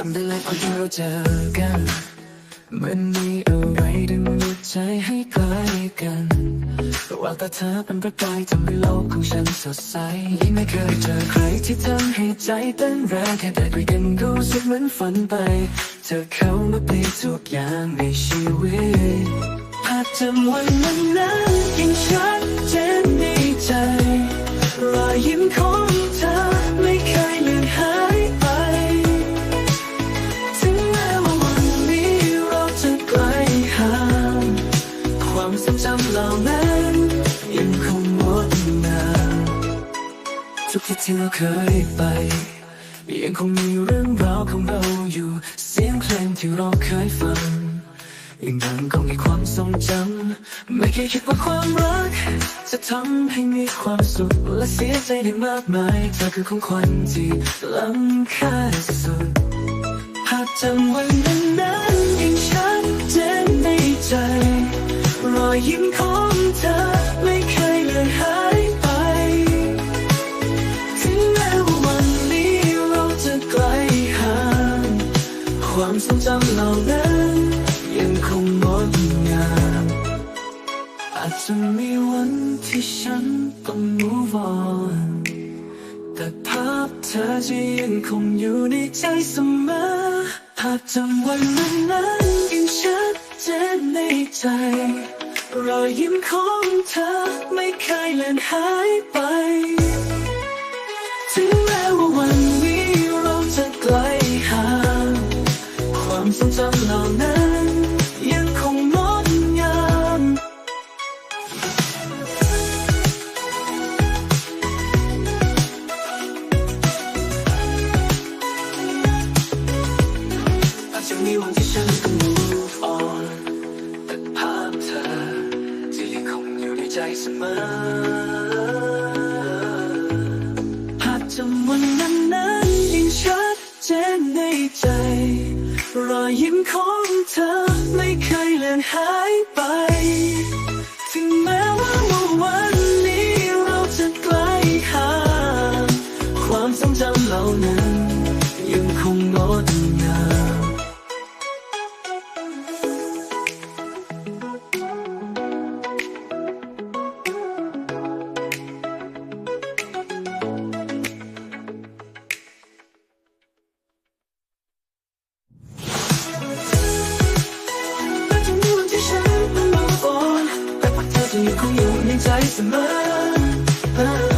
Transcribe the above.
จำได้เลยพอที่เราเจอกันเหมือนมีอะไรดึงดูดใจให้ใกล้กันแววตาเธอเป็นประกายทำให้โลกของฉันสดใสยิ่งไม่เคยเจอใครที่ทำให้ใจเต้นแรงแค่ได้คุยกันก็รู้สึกเหมือนฝันไป เธอเข้ามาเปลี่ยนทุกอย่างในชีวิตภาพจำวันนั้น นั้นยังคงงดงามทุกที่ที่เราเคยไป ยังคงมีเรื่องราวของเราอยู่ เสียงเพลงที่เราเคยฟังยังดังก้องในความทรงจำไม่เคยคิดว่าความรัก จะทำให้มีความสุขและเสียใจได้มากมายเธอคือของขวัญที่ล้ำค่าสุดภาพจำวันนั้น อยยิ้มของเธอไม่เคยเลือนหายไป ถึงแม้ว่าวันนี้เราจะไกลห่าง ความทรงจำเหล่านั้นยังคงงดงามอาจจะมีวันที่ฉันต้อง move on แต่ภาพเธอจะยังคงอยู่ในใจเสมอภาพจำวันนั้นยังชัดเจนในใจ รอยยิ้มของเธอไม่เคยเลือนหายไป ถึงแม้ว่าวันนี้เราจะไกลห่าง ความทรงจำเหล่านั้นยังคงงดงามอาจจะมีวันที่ฉันต้อง มอภาพจำวันนั้นนั้นยังชัดเจนในใจ รอยยิ้มของเธอไม่เคยเลือนหายไป ถึงแม้ว่าเมื่อวันนี้เราจะไกลห่างความทรงจำเหล่านั้น ยังคงงดงาม ฉันต้อ